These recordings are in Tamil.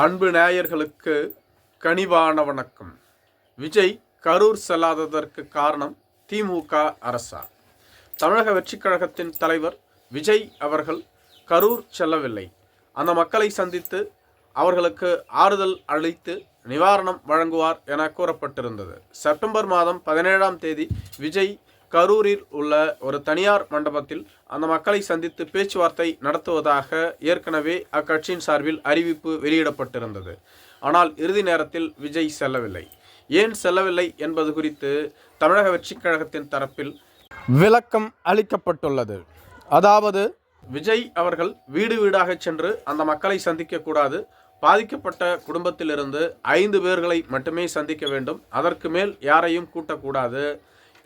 அன்பு நேயர்களுக்கு கனிவான வணக்கம். விஜய் கரூர் செல்லாததற்கு காரணம் திமுக அரசா? தமிழக வெற்றிக் கழகத்தின் தலைவர் விஜய் அவர்கள் கரூர் செல்லவில்லை. அந்த மக்களை சந்தித்து அவர்களுக்கு ஆறுதல் அளித்து நிவாரணம் வழங்குவார் என கூறப்பட்டிருந்தது. செப்டம்பர் மாதம் பதினேழாம் தேதி விஜய் கரூரில் உள்ள ஒரு தனியார் மண்டபத்தில் அந்த மக்களை சந்தித்து பேச்சுவார்த்தை நடத்துவதாக ஏற்கனவே அக்கட்சியின் சார்பில் அறிவிப்பு வெளியிடப்பட்டிருந்தது. ஆனால் இறுதி நேரத்தில் விஜய் செல்லவில்லை. ஏன் செல்லவில்லை என்பது குறித்து தமிழக வெற்றிக் கழகத்தின் தரப்பில் விளக்கம் அளிக்கப்பட்டுள்ளது. அதாவது விஜய் அவர்கள் வீடு வீடாக சென்று அந்த மக்களை சந்திக்கக்கூடாது பாதிக்கப்பட்ட குடும்பத்திலிருந்து ஐந்து பேர்களை மட்டுமே சந்திக்க வேண்டும். அதற்கு மேல் யாரையும் கூட்டக்கூடாது.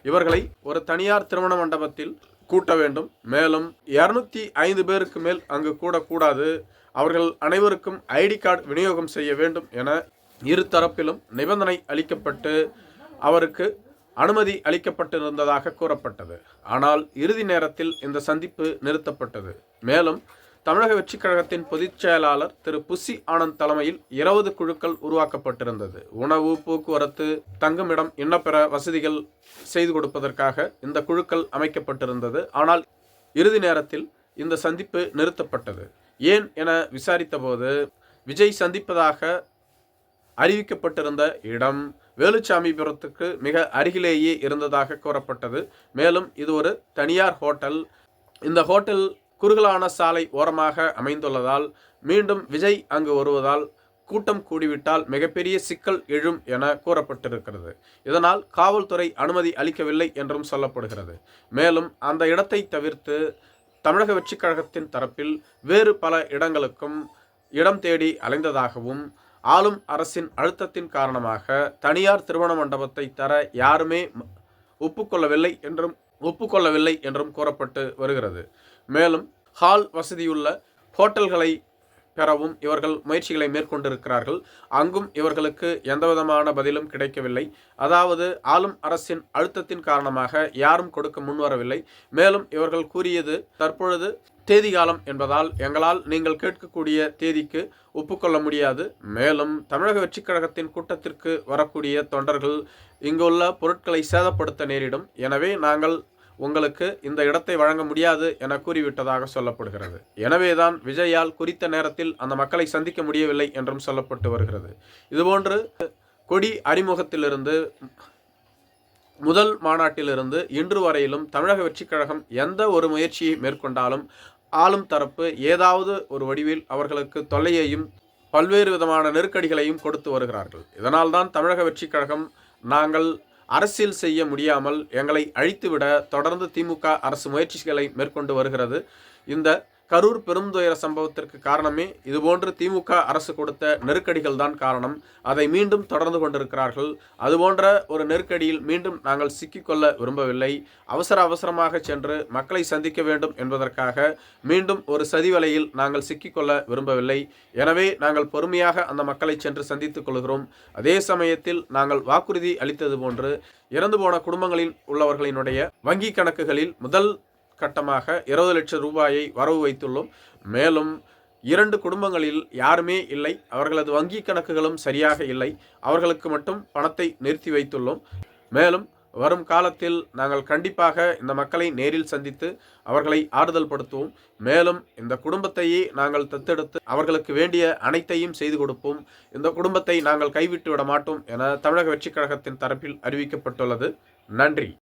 இவர்களை ஒரு தனியார் திருமண மண்டபத்தில் கூட்ட வேண்டும். மேலும் இருநூத்தி ஐந்து பேருக்கு மேல் அங்கு கூடக்கூடாது. அவர்கள் அனைவருக்கும் ஐடி கார்டு விநியோகம் செய்ய வேண்டும் என இரு தரப்பிலும் நிபந்தனை அளிக்கப்பட்டு அவருக்கு அனுமதி அளிக்கப்பட்டிருந்ததாக கூறப்பட்டது. ஆனால் இறுதி நேரத்தில் இந்த சந்திப்பு நிறுத்தப்பட்டது. மேலும் தமிழக வெற்றிக் கழகத்தின் பொதுச் செயலாளர் திரு. புசி ஆனந்த் தலைமையில் இருபது குழுக்கள் உருவாக்கப்பட்டிருந்தது. உணவு போக்குவரத்து தங்குமிடம் இன்னப்பிற வசதிகள் செய்து கொடுப்பதற்காக இந்த குழுக்கள் அமைக்கப்பட்டிருந்தது. ஆனால் இறுதி நேரத்தில் இந்த சந்திப்பு நிறுத்தப்பட்டது. ஏன் என விசாரித்தபோது விஜய் சந்திப்பதாக அறிவிக்கப்பட்டிருந்த இடம் வேலுச்சாமிபுரத்துக்கு மிக அருகிலேயே இருந்ததாக கூறப்பட்டது. மேலும் இது ஒரு தனியார் ஹோட்டல். இந்த ஹோட்டல் குறுகலான சாலை ஓரமாக அமைந்துள்ளதால் மீண்டும் விஜய் அங்கு வருவதால் கூட்டம் கூடிவிட்டால் மிகப்பெரிய சிக்கல் எழும் என கூறப்பட்டிருக்கிறது. இதனால் காவல்துறை அனுமதி அளிக்கவில்லை என்றும் சொல்லப்படுகிறது. மேலும் அந்த இடத்தை தவிர்த்து தமிழக வெற்றிக் கழகத்தின் தரப்பில் வேறு பல இடங்களுக்கும் இடம் தேடி அலைந்ததாகவும் ஆளும் அரசின் அழுத்தத்தின் காரணமாக தனியார் திருமண மண்டபத்தை தர யாருமே ஒப்புக்கொள்ளவில்லை என்றும் ஒப்புக்கொள்ளவில்லை என்றும் கூறப்பட்டு வருகிறது. மேலும் ஹால் வசதியுள்ள ஹோட்டல்களை பெறவும் இவர்கள் முயற்சிகளை மேற்கொண்டிருக்கிறார்கள். அங்கும் இவர்களுக்கு எந்தவிதமான பதிலும் கிடைக்கவில்லை. அதாவது ஆளும் அரசின் அழுத்தத்தின் காரணமாக யாரும் கொடுக்க முன்வரவில்லை. மேலும் இவர்கள் கூறியது தற்பொழுது தேதி காலம் என்பதால் எங்களால் நீங்கள் கேட்கக்கூடிய தேதிக்கு ஒப்புக்கொள்ள முடியாது. மேலும் தமிழக வெற்றிக் கழகத்தின் கூட்டத்திற்கு வரக்கூடிய தொண்டர்கள் இங்குள்ள பொருட்களை சேதப்படுத்த நேரிடும். எனவே நாங்கள் உங்களுக்கு இந்த இடத்தை வழங்க முடியாது என கூறிவிட்டதாக சொல்லப்படுகிறது. எனவேதான் விஜயால் குறித்த நேரத்தில் அந்த மக்களை சந்திக்க முடியவில்லை என்றும் சொல்லப்பட்டு வருகிறது. இதுபோன்று கொடி அறிமுகத்திலிருந்து முதல் மாநாட்டிலிருந்து இன்று வரையிலும் தமிழக வெற்றிக் கழகம் எந்த ஒரு முயற்சியை மேற்கொண்டாலும் ஆளும் தரப்பு ஏதாவது ஒரு வடிவில் அவர்களுக்கு தொல்லையையும் பல்வேறு விதமான நெருக்கடிகளையும் கொடுத்து வருகிறார்கள். இதனால்தான் தமிழக வெற்றிக் கழகம் நாங்கள் அரசியல் செய்ய முடியாமல் எங்களை அழித்துவிட தொடர்ந்து திமுக அரசு முயற்சிகளை மேற்கொண்டு வருகிறது. இந்த கரூர் பெருந்துயர சம்பவத்திற்கு காரணமே இதுபோன்று திமுக அரசு கொடுத்த நெருக்கடிகள் தான் காரணம். அதை மீண்டும் தொடர்ந்து கொண்டிருக்கிறார்கள். அதுபோன்ற ஒரு நெருக்கடியில் மீண்டும் நாங்கள் சிக்கிக்கொள்ள விரும்பவில்லை. அவசர அவசரமாக சென்று மக்களை சந்திக்க வேண்டும் என்பதற்காக மீண்டும் ஒரு சதிவலையில் நாங்கள் சிக்கிக்கொள்ள விரும்பவில்லை. எனவே நாங்கள் பொறுமையாக அந்த மக்களை சென்று சந்தித்துக் கொள்கிறோம். அதே சமயத்தில் நாங்கள் வாக்குறுதி அளித்தது போன்று இறந்து போன குடும்பங்களில் உள்ளவர்களினுடைய வங்கி கணக்குகளில் முதல் கட்டமாக இருபது லட்சம் ரூபாயை வரவு வைத்துள்ளோம். மேலும் இரண்டு குடும்பங்களில் யாருமே இல்லை. அவர்களது வங்கி கணக்குகளும் சரியாக இல்லை. அவர்களுக்கு மட்டும் பணத்தை நிறுத்தி வைத்துள்ளோம். மேலும் வரும் காலத்தில் நாங்கள் கண்டிப்பாக இந்த மக்களை நேரில் சந்தித்து அவர்களை ஆறுதல் படுத்துவோம். மேலும் இந்த குடும்பத்தையே நாங்கள் தத்தெடுத்து அவர்களுக்கு வேண்டிய அனைத்தையும் செய்து கொடுப்போம். இந்த குடும்பத்தை நாங்கள் கைவிட்டு விட மாட்டோம் என தமிழக வெற்றிக் கழகத்தின் தரப்பில் அறிவிக்கப்பட்டுள்ளது. நன்றி.